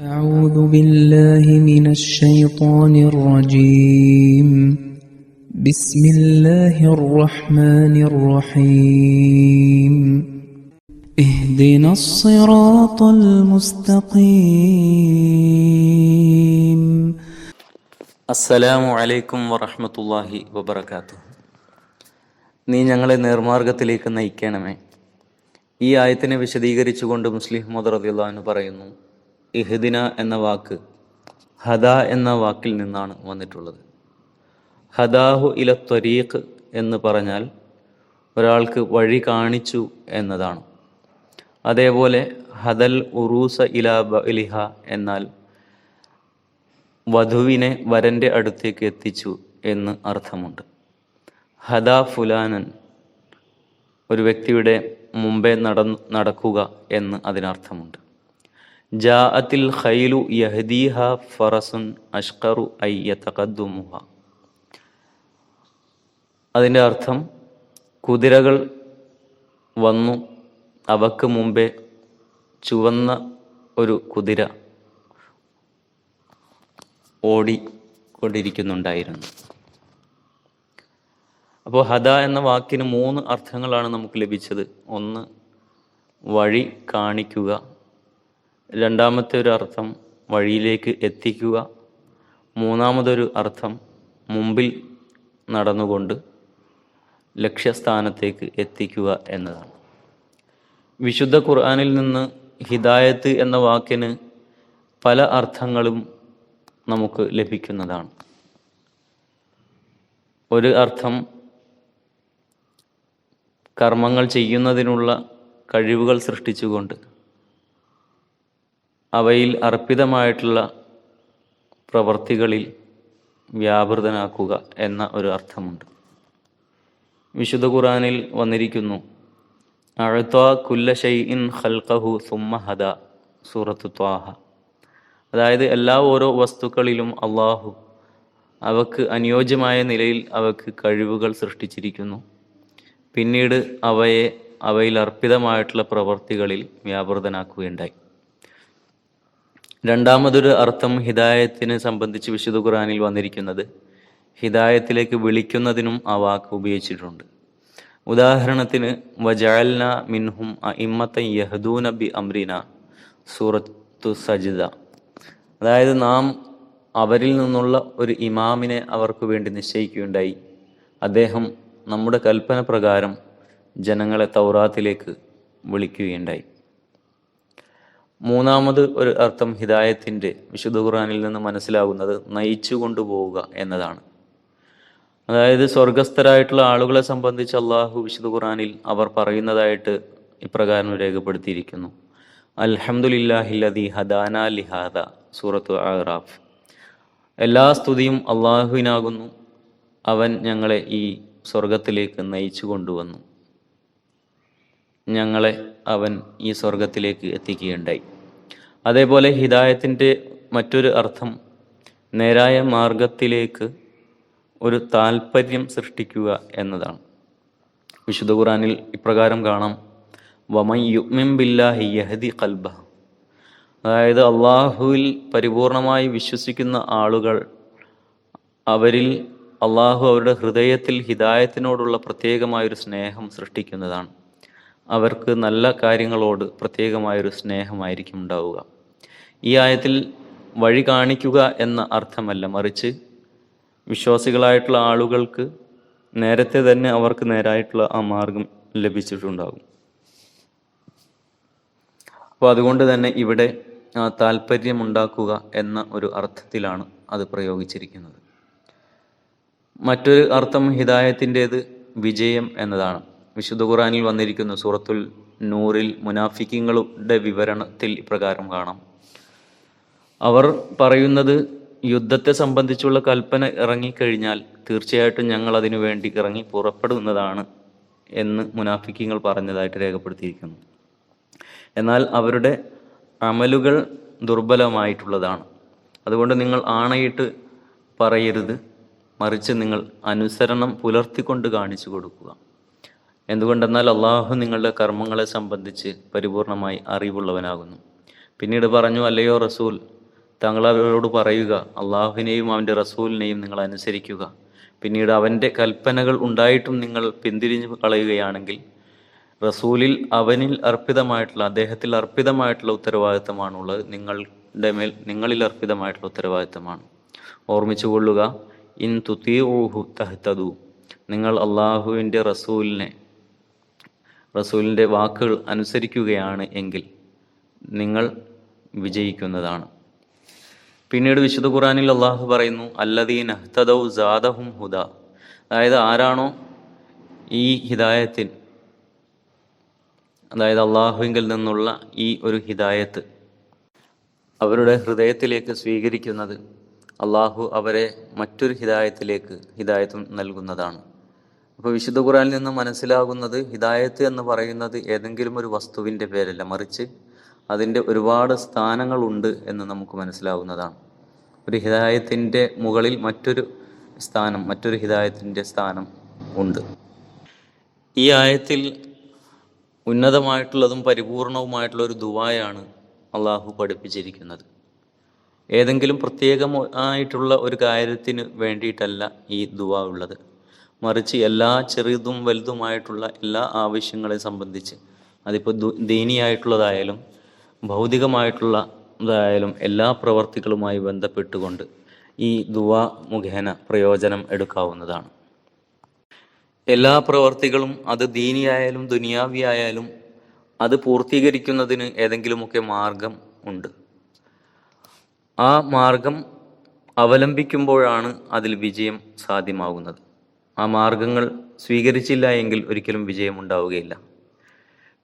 أعوذ بالله من الشيطان الرجيم بسم الله الرحمن الرحيم اهدنا الصراط المستقيم അസ്സലാമു അലൈക്കും വറഹ്മത്തുള്ളാഹി വബറകാത്തു നീ ഞങ്ങളെ നേർമാർഗത്തിലേക്ക് നയിക്കണമേ ഈ ആയത്തിനെ വിശദീകരിച്ചുകൊണ്ട് മുസ്ലിം മുഹമ്മദ് റദിയുള്ളാഹു പറയുന്നു ഇഹ്ദിന എന്ന വാക്ക് ഹദ എന്ന വാക്കിൽ നിന്നാണ് വന്നിട്ടുള്ളത്. ഹദാഹു ഇല ത്വരീഖ് എന്ന് പറഞ്ഞാൽ ഒരാൾക്ക് വഴി കാണിച്ചു എന്നതാണ്. അതേപോലെ ഹദൽ ഉറൂസ ഇല ബലിഹ എന്നാൽ വധുവിനെ വരന്റെ അടുത്തേക്ക് എത്തിച്ചു എന്ന് അർത്ഥമുണ്ട്. ഹദ ഫുലാനൻ ഒരു വ്യക്തിയുടെ മുമ്പേ നടക്കുക എന്ന് അതിനർത്ഥമുണ്ട്. ജാഅത്തിൽ ഖൈലു യഹദീഹ ഫറസുൻ അഷ്കറു അയ്യതഖദ്ദുമുഹ അതിന്റെ അർത്ഥം കുതിരകൾ വന്നു അവക്ക് മുമ്പേ ചുവന്ന ഒരു കുതിര ഓടിക്കൊണ്ടിരിക്കുന്നുണ്ടായിരുന്നു. അപ്പോൾ ഹദ എന്ന വാക്കിന് മൂന്ന് അർത്ഥങ്ങളാണ് നമുക്ക് ലഭിച്ചത്. ഒന്ന് വഴി കാണിക്കുക. രണ്ടാമത്തെ ഒരു അർത്ഥം വഴിയിലേക്ക് എത്തിക്കുക. മൂന്നാമതൊരു അർത്ഥം മുമ്പിൽ നടന്നുകൊണ്ട് ലക്ഷ്യസ്ഥാനത്തേക്ക് എത്തിക്കുക എന്നതാണ്. വിശുദ്ധ ഖുർആനിൽ നിന്ന് ഹിദായത്ത് എന്ന വാക്കിന് പല അർത്ഥങ്ങളും നമുക്ക് ലഭിക്കുന്നതാണ്. ഒരു അർത്ഥം കർമ്മങ്ങൾ ചെയ്യുന്നതിനുള്ള കഴിവുകൾ സൃഷ്ടിച്ചുകൊണ്ട് അവയിൽ അർപ്പിതമായിട്ടുള്ള പ്രവർത്തികളിൽ വ്യാപൃതനാക്കുക എന്ന ഒരു അർത്ഥമുണ്ട്. വിശുദ്ധ ഖുറാനിൽ വന്നിരിക്കുന്നു അഴുത്ത കുല്ല ഇൻ ഖൽഖഹു സുമ്മ ഹദ സൂറത്ത് ത്വാഹ. അതായത് എല്ലാ ഓരോ വസ്തുക്കളിലും അള്ളാഹു അവക്ക് അനുയോജ്യമായ നിലയിൽ അവക്ക് കഴിവുകൾ സൃഷ്ടിച്ചിരിക്കുന്നു. പിന്നീട് അവയെ അവയിൽ അർപ്പിതമായിട്ടുള്ള പ്രവർത്തികളിൽ വ്യാപൃതനാക്കുകയുണ്ടായി. രണ്ടാമതൊരു അർത്ഥം ഹിദായത്തിനെ സംബന്ധിച്ച് വിശുദ്ധ ഖുറാനിൽ വന്നിരിക്കുന്നത്. ഹിദായത്തിലേക്ക് വിളിക്കുന്നതിനും ആ വാക്ക് ഉപയോഗിച്ചിട്ടുണ്ട്. ഉദാഹരണത്തിന് വജാൽന മിൻഹും ഇമ്മത്ത യഹദൂന ബി അമ്രീന സൂറത്തു സജിദ. അതായത് നാം അവരിൽ നിന്നുള്ള ഒരു ഇമാമിനെ അവർക്ക് വേണ്ടി നിശ്ചയിക്കുകയുണ്ടായി. അദ്ദേഹം നമ്മുടെ കൽപ്പന പ്രകാരം ജനങ്ങളെ തൗറാത്തിലേക്ക് വിളിക്കുകയുണ്ടായി. മൂന്നാമത് ഒരു അർത്ഥം ഹിദായത്തിന്റെ വിശുദ്ധ ഖുറാനിൽ നിന്ന് മനസ്സിലാകുന്നത് നയിച്ചു കൊണ്ടുപോവുക എന്നതാണ്. അതായത് സ്വർഗസ്ഥരായിട്ടുള്ള ആളുകളെ സംബന്ധിച്ച് അള്ളാഹു വിശുദ്ധ ഖുറാനിൽ അവർ പറയുന്നതായിട്ട് ഇപ്രകാരം രേഖപ്പെടുത്തിയിരിക്കുന്നു. അൽഹമുല്ലാഹില്ലതി ഹദാന ലിഹാദ സൂറത്ത് ആറാഫ് എല്ലാ സ്തുതിയും അള്ളാഹുവിനാകുന്നു അവൻ ഞങ്ങളെ ഈ സ്വർഗത്തിലേക്ക് നയിച്ചു കൊണ്ടുവന്നു. ഞങ്ങളെ അവൻ ഈ സ്വർഗത്തിലേക്ക് എത്തിക്കുകയുണ്ടായി. അതേപോലെ ഹിദായത്തിന്റെ മറ്റൊരു അർത്ഥം നേരായ മാർഗത്തിലേക്ക് ഒരു താല്പര്യം സൃഷ്ടിക്കുക എന്നതാണ്. വിശുദ്ധ ഖുറാനിൽ ഇപ്രകാരം കാണാം. വമൻ യുമിം ബില്ലാഹി യഹദി കൽബ അതായത് അള്ളാഹുവിൽ പരിപൂർണമായി വിശ്വസിക്കുന്ന ആളുകൾ അവരിൽ അള്ളാഹു അവരുടെ ഹൃദയത്തിൽ ഹിദായത്തിനോടുള്ള പ്രത്യേകമായൊരു സ്നേഹം സൃഷ്ടിക്കുന്നതാണ്. അവർക്ക് നല്ല കാര്യങ്ങളോട് പ്രത്യേകമായൊരു സ്നേഹമായിരിക്കും ഉണ്ടാവുക. ഈ ആയത്തിൽ വഴി കാണിക്കുക എന്ന അർത്ഥമല്ല മറിച്ച് വിശ്വാസികളായിട്ടുള്ള ആളുകൾക്ക് നേരത്തെ തന്നെ അവർക്ക് നേരായിട്ടുള്ള ആ മാർഗം ലഭിച്ചിട്ടുണ്ടാകും. അപ്പോൾ അതുകൊണ്ട് തന്നെ ഇവിടെ താല്പര്യമുണ്ടാക്കുക എന്ന ഒരു അർത്ഥത്തിലാണ് അത് പ്രയോഗിച്ചിരിക്കുന്നത്. മറ്റൊരു അർത്ഥം ഹിദായത്തിന്റേത് വിജയം എന്നതാണ്. വിശുദ്ധ ഖുറാനിൽ വന്നിരിക്കുന്നു സൂറത്തുൽ നൂറിൽ മുനാഫിക്കിങ്ങളുടെ വിവരണത്തിൽ ഇപ്രകാരം കാണാം. അവർ പറയുന്നത് യുദ്ധത്തെ സംബന്ധിച്ചുള്ള കൽപ്പന ഇറങ്ങിക്കഴിഞ്ഞാൽ തീർച്ചയായിട്ടും ഞങ്ങൾ അതിനു വേണ്ടി ഇറങ്ങി പുറപ്പെടുന്നതാണ് എന്ന് മുനാഫിക്കിങ്ങൾ പറഞ്ഞതായിട്ട് രേഖപ്പെടുത്തിയിരിക്കുന്നു. എന്നാൽ അവരുടെ അമലുകൾ ദുർബലമായിട്ടുള്ളതാണ്. അതുകൊണ്ട് നിങ്ങൾ ആണയിട്ട് പറയരുത്. മറിച്ച് നിങ്ങൾ അനുസരണം പുലർത്തിക്കൊണ്ട് കാണിച്ചു കൊടുക്കുക. എന്തുകൊണ്ടെന്നാൽ അള്ളാഹു നിങ്ങളുടെ കർമ്മങ്ങളെ സംബന്ധിച്ച് പരിപൂർണമായി അറിവുള്ളവനാകുന്നു. പിന്നീട് പറഞ്ഞു അല്ലയോ റസൂൽ താങ്കൾ അവരോട് പറയുക അള്ളാഹുവിനെയും അവന്റെ റസൂലിനെയും നിങ്ങൾ അനുസരിക്കുക. പിന്നീട് അവന്റെ കൽപ്പനകൾ ഉണ്ടായിട്ടും നിങ്ങൾ പിന്തിരിഞ്ഞു കളയുകയാണെങ്കിൽ റസൂലിൽ അവനിൽ അർപ്പിതമായിട്ടുള്ള അദ്ദേഹത്തിൽ അർപ്പിതമായിട്ടുള്ള ഉത്തരവാദിത്തമാണുള്ളത്. നിങ്ങളുടെ മേൽ നിങ്ങളിൽ അർപ്പിതമായിട്ടുള്ള ഉത്തരവാദിത്തമാണ്. ഓർമ്മിച്ചുകൊള്ളുക ഇൻ തുതീഊഹു തഹ്തദു. നിങ്ങൾ അള്ളാഹുവിന്റെ റസൂലിനെ റസൂലിന്റെ വാക്കുകൾ അനുസരിക്കുകയാണ് എങ്കിൽ നിങ്ങൾ വിജയിക്കുന്നതാണ്. പിന്നീട് വിശുദ്ധ ഖുറാനിൽ അള്ളാഹു പറയുന്നു അല്ലദീൻ അഹ്തദൗ ജാദഹും ഹുദ. അതായത് ആരാണോ ഈ ഹിദായത്തിൽ അതായത് അള്ളാഹുവിങ്കിൽ നിന്നുള്ള ഈ ഒരു ഹിദായത്ത് അവരുടെ ഹൃദയത്തിലേക്ക് സ്വീകരിക്കുന്നത് അള്ളാഹു അവരെ മറ്റൊരു ഹിദായത്തിലേക്ക് ഹിദായത്തും നൽകുന്നതാണ്. അപ്പോൾ വിശുദ്ധ ഖുറാനിൽ നിന്ന് മനസ്സിലാകുന്നത് ഹിദായത്ത് എന്ന് പറയുന്നത് ഏതെങ്കിലും ഒരു വസ്തുവിന്റെ പേരല്ല മറിച്ച് അതിന്റെ ഒരുപാട് സ്ഥാനങ്ങളുണ്ട് എന്ന് നമുക്ക് മനസ്സിലാവുന്നതാണ്. ഒരു ഹിദായത്തിന്റെ മുകളിൽ മറ്റൊരു സ്ഥാനം മറ്റൊരു ഹിദായത്തിന്റെ സ്ഥാനം ഉണ്ട്. ഈ ആയത്തിൽ ഉന്നതമായിട്ടുള്ളതും പരിപൂർണവുമായിട്ടുള്ള ഒരു ദുവായാണ് അള്ളാഹു പഠിപ്പിച്ചിരിക്കുന്നത്. ഏതെങ്കിലും പ്രത്യേകമായിട്ടുള്ള ഒരു കാര്യത്തിന് വേണ്ടിയിട്ടല്ല ഈ ദുവ ഉള്ളത്. മറിച്ച് എല്ലാ ചെറുതും വലുതുമായിട്ടുള്ള എല്ലാ ആവശ്യങ്ങളെ സംബന്ധിച്ച് അതിപ്പോൾ ദീനിയായിട്ടുള്ളതായാലും ഭൗതികമായിട്ടുള്ളതായാലും എല്ലാ പ്രവർത്തികളുമായി ബന്ധപ്പെട്ടുകൊണ്ട് ഈ ദുവ മുഖേന പ്രയോജനം എടുക്കാവുന്നതാണ്. എല്ലാ പ്രവർത്തികളും അത് ദീനിയായാലും ദുനിയാവിയായാലും അത് പൂർത്തീകരിക്കുന്നതിന് ഏതെങ്കിലുമൊക്കെ മാർഗം ഉണ്ട്. ആ മാർഗം അവലംബിക്കുമ്പോഴാണ് അതിൽ വിജയം സാധ്യമാകുന്നത്. ആ മാർഗങ്ങൾ സ്വീകരിച്ചില്ല എങ്കിൽ ഒരിക്കലും വിജയം ഉണ്ടാവുകയില്ല.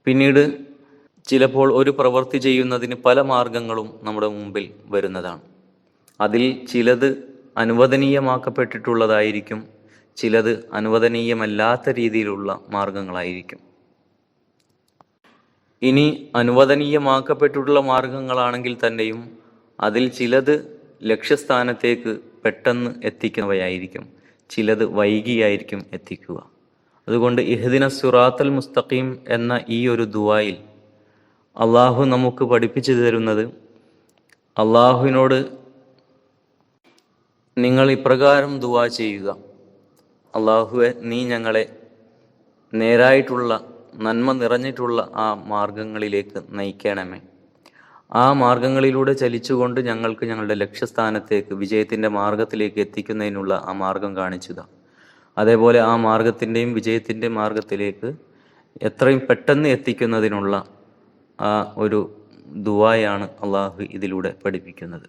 പിന്നീട് ചിലപ്പോൾ ഒരു പ്രവൃത്തി ചെയ്യുന്നതിന് പല മാർഗങ്ങളും നമ്മുടെ മുമ്പിൽ വരുന്നതാണ്. അതിൽ ചിലത് അനുവദനീയമാക്കപ്പെട്ടിട്ടുള്ളതായിരിക്കും ചിലത് അനുവദനീയമല്ലാത്ത രീതിയിലുള്ള മാർഗങ്ങളായിരിക്കും. ഇനി അനുവദനീയമാക്കപ്പെട്ടിട്ടുള്ള മാർഗങ്ങളാണെങ്കിൽ തന്നെയും അതിൽ ചിലത് ലക്ഷ്യസ്ഥാനത്തേക്ക് പെട്ടെന്ന് എത്തിക്കുന്നവയായിരിക്കും. ചിലത് വൈകിയായിരിക്കും എത്തിക്കുക. അതുകൊണ്ട് ഇഹദിന സുറാത്തൽ മുസ്തഖീം എന്ന ഈ ഒരു ദുവായിൽ അള്ളാഹു നമുക്ക് പഠിപ്പിച്ചു തരുന്നത് അള്ളാഹുവിനോട് നിങ്ങൾ ഇപ്രകാരം ദുവാ ചെയ്യുക. അള്ളാഹുവെ നീ ഞങ്ങളെ നേരായിട്ടുള്ള നന്മ നിറഞ്ഞിട്ടുള്ള ആ മാർഗങ്ങളിലേക്ക് നയിക്കണമേ. ആ മാർഗങ്ങളിലൂടെ ചലിച്ചുകൊണ്ട് ഞങ്ങൾക്ക് ഞങ്ങളുടെ ലക്ഷ്യസ്ഥാനത്തേക്ക് വിജയത്തിന്റെ മാർഗത്തിലേക്ക് എത്തിക്കുന്നതിനുള്ള ആ മാർഗം കാണിച്ചുക അതേപോലെ ആ മാർഗത്തിന്റെയും വിജയത്തിന്റെ മാർഗത്തിലേക്ക് എത്രയും പെട്ടെന്ന് എത്തിക്കുന്നതിനുള്ള ആ ഒരു ദുവായാണ് അള്ളാഹു ഇതിലൂടെ പഠിപ്പിക്കുന്നത്.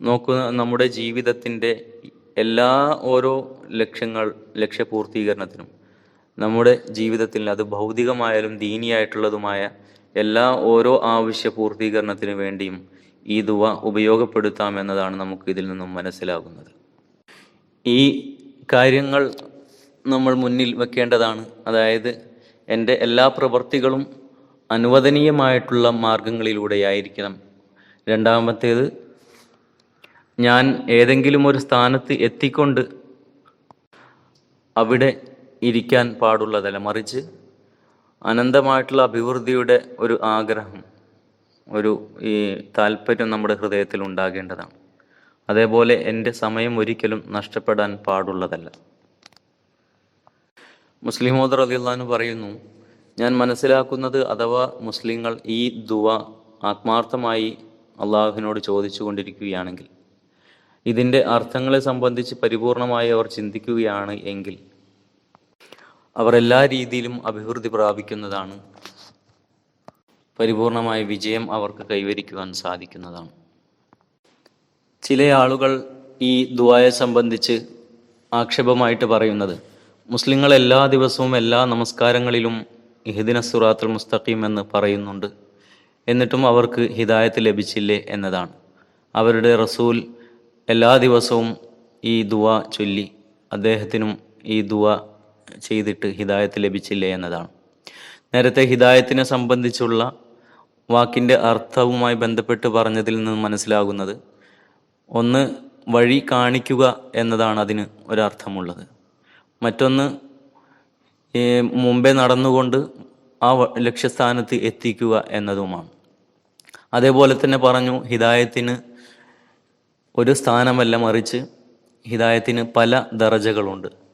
നോക്കുക നമ്മുടെ ജീവിതത്തിന്റെ എല്ലാ ഓരോ ലക്ഷ്യങ്ങൾ ലക്ഷ്യപൂർത്തീകരണത്തിനും നമ്മുടെ ജീവിതത്തിൽ അത് ഭൗതികമായാലും ദീനിയായിട്ടുള്ളതുമായ എല്ലാ ഓരോ ആവശ്യ പൂർത്തീകരണത്തിനു വേണ്ടിയും ഈ ദുവ ഉപയോഗപ്പെടുത്താമെന്നതാണ് നമുക്ക് ഇതിൽ നിന്നും മനസ്സിലാകുന്നത്. ഈ കാര്യങ്ങൾ നമ്മൾ മുന്നിൽ വെക്കേണ്ടതാണ്. അതായത് എന്റെ എല്ലാ പ്രവൃത്തികളും അനുവദനീയമായിട്ടുള്ള മാർഗങ്ങളിലൂടെയായിരിക്കണം രണ്ടാമത്തേത് ഞാൻ ഏതെങ്കിലും ഒരു സ്ഥാനത്ത് എത്തിക്കൊണ്ട് അവിടെ ഇരിക്കാൻ പാടുള്ളതല്ല. മറിച്ച് അനന്തമായിട്ടുള്ള അഭിവൃദ്ധിയുടെ ഒരു ആഗ്രഹം ഒരു ഈ താല്പര്യം നമ്മുടെ ഹൃദയത്തിൽ ഉണ്ടാകേണ്ടതാണ്. അതേപോലെ എന്റെ സമയം ഒരിക്കലും നഷ്ടപ്പെടാൻ പാടുള്ളതല്ല. മുസ്ലിം മോദർ അലിള്ളഹാന് പറയുന്നു ഞാൻ മനസ്സിലാക്കുന്നത് അഥവാ മുസ്ലിങ്ങൾ ഈ ദുവ ആത്മാർത്ഥമായി അള്ളാഹുവിനോട് ചോദിച്ചു കൊണ്ടിരിക്കുകയാണെങ്കിൽ ഇതിന്റെ അർത്ഥങ്ങളെ സംബന്ധിച്ച് പരിപൂർണമായി അവർ ചിന്തിക്കുകയാണ് എങ്കിൽ അവർ എല്ലാ രീതിയിലും അഭിവൃദ്ധി പ്രാപിക്കുന്നതാണ്. പരിപൂർണമായ വിജയം അവർക്ക് കൈവരിക്കുവാൻ സാധിക്കുന്നതാണ്. ചില ആളുകൾ ഈ ദുആയെ സംബന്ധിച്ച് ആക്ഷേപമായിട്ട് പറയുന്നത് മുസ്ലിങ്ങൾ എല്ലാ ദിവസവും എല്ലാ നമസ്കാരങ്ങളിലും ഇഹദിന സുറാത്തുൽ മുസ്തഖീം എന്ന് പറയുന്നുണ്ട്. എന്നിട്ടും അവർക്ക് ഹിദായത്ത് ലഭിച്ചില്ലേ എന്നതാണ്. അവരുടെ റസൂൽ എല്ലാ ദിവസവും ഈ ദുവ ചൊല്ലി അദ്ദേഹത്തിനും ഈ ദുവ ചെയ്തിട്ട് ഹിദായത്ത് ലഭിച്ചില്ലേ എന്നതാണ്. നേരത്തെ ഹിദായത്തിനെ സംബന്ധിച്ചുള്ള വാക്കിന്റെ അർത്ഥവുമായി ബന്ധപ്പെട്ട് പറഞ്ഞതിൽ നിന്ന് മനസ്സിലാകുന്നത് ഒന്ന് വഴി കാണിക്കുക എന്നതാണ് അതിന് ഒരർത്ഥമുള്ളത്. മറ്റൊന്ന് മുമ്പേ നടന്നുകൊണ്ട് ആ ലക്ഷ്യസ്ഥാനത്ത് എത്തിക്കുക എന്നതുമാണ്. അതേപോലെ തന്നെ പറഞ്ഞു ഹിദായത്തിന് ഒരു സ്ഥാനമല്ല മറിച്ച് ഹിദായത്തിന് പല ദറജകളുണ്ട്.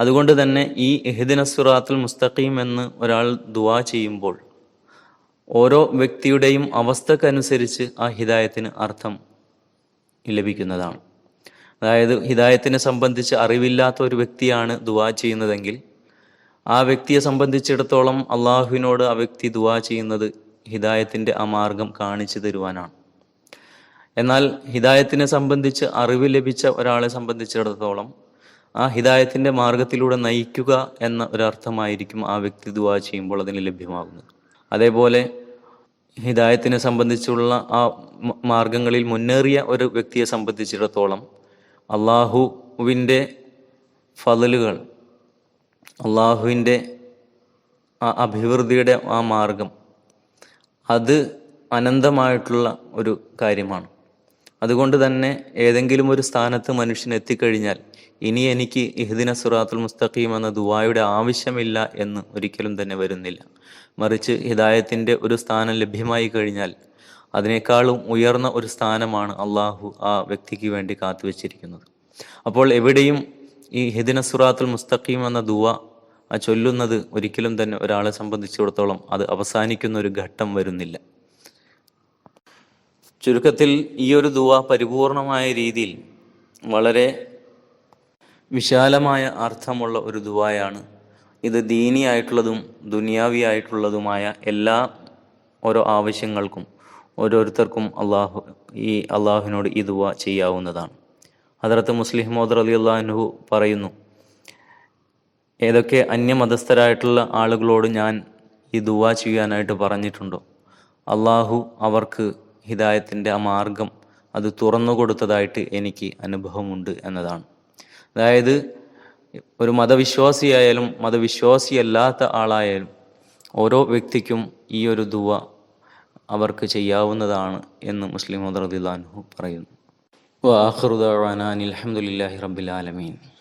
അതുകൊണ്ട് തന്നെ ഈ എഹ്ദിന സുറാത്തുൽ മുസ്തഖീം എന്ന് ഒരാൾ ദുവാ ചെയ്യുമ്പോൾ ഓരോ വ്യക്തിയുടെയും അവസ്ഥക്കനുസരിച്ച് ആ ഹിദായത്തിന് അർത്ഥം ലഭിക്കുന്നതാണ്. അതായത് ഹിദായത്തിനെ സംബന്ധിച്ച് അറിവില്ലാത്ത ഒരു വ്യക്തിയാണ് ദുവാ ചെയ്യുന്നതെങ്കിൽ ആ വ്യക്തിയെ സംബന്ധിച്ചിടത്തോളം അള്ളാഹുവിനോട് ആ വ്യക്തി ദുവാ ചെയ്യുന്നത് ഹിദായത്തിന്റെ ആ മാർഗം കാണിച്ചു തരുവാനാണ്. എന്നാൽ ഹിദായത്തിനെ സംബന്ധിച്ച് അറിവ് ലഭിച്ച ഒരാളെ സംബന്ധിച്ചിടത്തോളം ആ ഹിദായത്തിന്റെ മാർഗത്തിലൂടെ നയിക്കുക എന്ന ഒരർത്ഥമായിരിക്കും ആ വ്യക്തി ദുവാ ചെയ്യുമ്പോൾ അതിന് ലഭ്യമാകുന്നത്. അതേപോലെ ഹിദായത്തിനെ സംബന്ധിച്ചുള്ള ആ മാർഗങ്ങളിൽ മുന്നേറിയ ഒരു വ്യക്തിയെ സംബന്ധിച്ചിടത്തോളം അള്ളാഹുവിന്റെ ഫതലുകൾ അള്ളാഹുവിന്റെ ആ അഭിവൃദ്ധിയുടെ ആ മാർഗം അത് അനന്തമായിട്ടുള്ള ഒരു കാര്യമാണ്. അതുകൊണ്ട് തന്നെ ഏതെങ്കിലും ഒരു സ്ഥാനത്ത് മനുഷ്യൻ എത്തിക്കഴിഞ്ഞാൽ ഇനി എനിക്ക് ഇഹ്ദിന സുറാത്തുൽ മുസ്തഖീം എന്ന ദുവായുടെ ആവശ്യമില്ല എന്ന് ഒരിക്കലും തന്നെ വരുന്നില്ല. മറിച്ച് ഹിദായത്തിന്റെ ഒരു സ്ഥാനം ലഭ്യമായി കഴിഞ്ഞാൽ അതിനേക്കാളും ഉയർന്ന ഒരു സ്ഥാനമാണ് അള്ളാഹു ആ വ്യക്തിക്ക് വേണ്ടി കാത്തുവച്ചിരിക്കുന്നത്. അപ്പോൾ എവിടെയും ഈ ഹിദിന സുറാത്തുൽ മുസ്തഖീം എന്ന ദുവ ചൊല്ലുന്നത് ഒരിക്കലും തന്നെ ഒരാളെ സംബന്ധിച്ചിടത്തോളം അത് അവസാനിക്കുന്ന ഒരു ഘട്ടം വരുന്നില്ല. ചുരുക്കത്തിൽ ഈ ഒരു ദുവ പരിപൂർണമായ രീതിയിൽ വളരെ വിശാലമായ അർത്ഥമുള്ള ഒരു ദുവായാണ്. ഇത് ദീനിയായിട്ടുള്ളതും ദുനിയാവിയായിട്ടുള്ളതുമായ എല്ലാ ഓരോ ആവശ്യങ്ങൾക്കും ഓരോരുത്തർക്കും അള്ളാഹു ഈ അള്ളാഹുവിനോട് ഈ ദുവ ചെയ്യാവുന്നതാണ്. ഹദറത്ത് മുസ്ലിം മോദർ അലി അള്ളാഹു പറയുന്നു ഏതൊക്കെ അന്യമതസ്ഥരായിട്ടുള്ള ആളുകളോട് ഞാൻ ഈ ദുവാ ചെയ്യാനായിട്ട് പറഞ്ഞിട്ടുണ്ടോ? അള്ളാഹു അവർക്ക് ഹിദായത്തിന്റെ ആ മാർഗം അത് തുറന്നു കൊടുത്തതായിട്ട് എനിക്ക് അനുഭവമുണ്ട് എന്നതാണ്. അതായത് ഒരു മതവിശ്വാസിയായാലും മതവിശ്വാസിയല്ലാത്ത ആളായാലും ഓരോ വ്യക്തിക്കും ഈ ഒരു ദുവ അവർക്ക് ചെയ്യാവുന്നതാണ് എന്ന് മുസ്ലിം റദിള്ളാൻഹു പറയുന്നു. വാഹൃദാൻ അലഹമുല്ലാഹി റബ്ബിൽ ആലമീൻ.